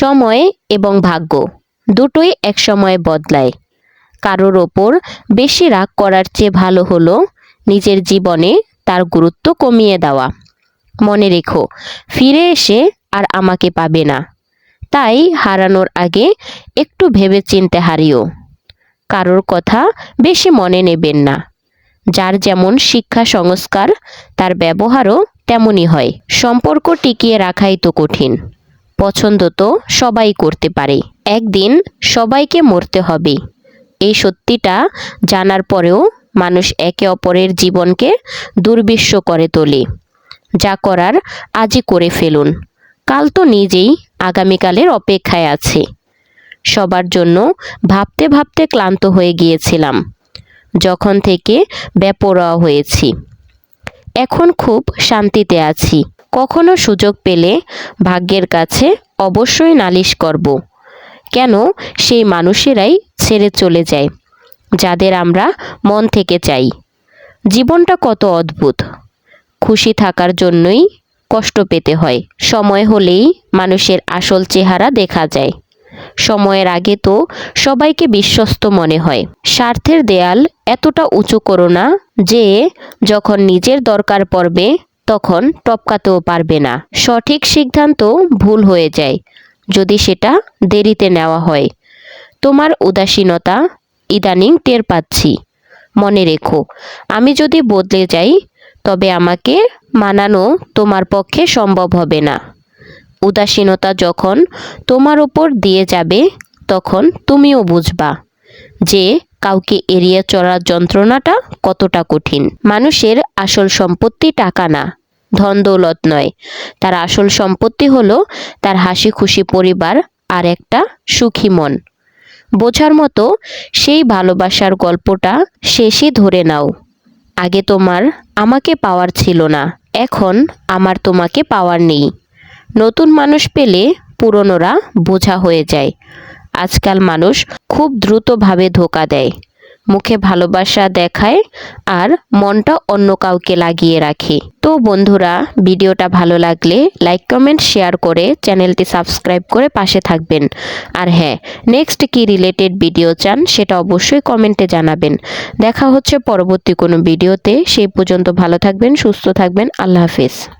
সময় এবং ভাগ্য দুটোই এক সময়ে বদলায়। কারোর ওপর বেশি রাগ করার চেয়ে ভালো হলো নিজের জীবনে তার গুরুত্ব কমিয়ে দেওয়া। মনে রেখো, ফিরে এসে আর আমাকে পাবে না। তাই হারানোর আগে একটু ভেবে চিনতে হারিও। কারোর কথা বেশি মনে নেবেন না। যার যেমন শিক্ষা সংস্কার, তার ব্যবহারও তেমনই হয়। সম্পর্ক টিকিয়ে রাখাই তো কঠিন। পছন্দ তো সবাই করতে পারে। একদিন সবাইকে মরতে হবে। এই সত্যিটা জানার পরেও মানুষ একে অপরের জীবনকে দুর্বিশ্ব করে তোলে। যা করার আজই করে ফেলুন। কাল তো নিজেই আগামীকালের অপেক্ষায় আছে। সবার জন্য ভাবতে ভাবতে ক্লান্ত হয়ে গিয়েছিলাম, যখন থেকে বেপরোয়া হয়েছি। এখন খুব শান্তিতে আছি। কখনো সুযোগ পেলে ভাগ্যের কাছে অবশ্যই নালিশ করব। কেন? সেই মানুষেরাই ছেড়ে চলে যায়, যাদের আমরা মন থেকে চাই। জীবনটা কত অদ্ভুত। খুশি থাকার জন্যই কষ্ট পেতে হয়। সময় হলেই মানুষের আসল চেহারা দেখা যায়। সময়ের আগে তো সবাইকে বিশ্বস্ত মনে হয়। স্বার্থের দেয়াল এতটা উঁচু করো না যে যখন নিজের দরকার পড়বে তখন টপকাতেও পারবে না। সঠিক সিদ্ধান্ত ভুল হয়ে যায়, যদি সেটা দেরিতে নেওয়া হয়। তোমার উদাসীনতা ইদানিং টের পাচ্ছি। মনে রেখো, আমি যদি বদলে যাই, তবে আমাকে মানানো তোমার পক্ষে সম্ভব হবে না। উদাসীনতা যখন তোমার ওপর দিয়ে যাবে, তখন তুমিও বুঝবা যে কাউকে এড়িয়ে চলার যন্ত্রণাটা কতটা কঠিন। মানুষের আসল সম্পত্তি টাকা না। ধন দৌলত নয়। তার আসল সম্পত্তি হলো তার হাসি খুশি পরিবার আর একটা সুখী মন। বোঝার মতো সেই ভালোবাসার গল্পটা শেষই ধরে নাও। আগে তোমার আমাকে পাওয়ার ছিল না, এখন আমার তোমাকে পাওয়ার নেই। নতুন মানুষ পেলে পুরনোরা বোঝা হয়ে যায়। আজকাল মানুষ খুব দ্রুতভাবে ধোকা দেয়। মুখে ভালোবাসা দেখায় আর মনটা অন্য কাউকে লাগিয়ে রাখে। তো বন্ধুরা, ভিডিওটা ভালো লাগলে লাইক কমেন্ট শেয়ার করে চ্যানেলটি সাবস্ক্রাইব করে পাশে থাকবেন। আর হ্যাঁ নেক্সট কি রিলেটেড ভিডিও চান সেটা অবশ্যই কমেন্টে জানাবেন। দেখা হচ্ছে পরবর্তী কোনো ভিডিওতে সেই পর্যন্ত ভালো থাকবেন, সুস্থ থাকবেন। আল্লাহ হাফিজ।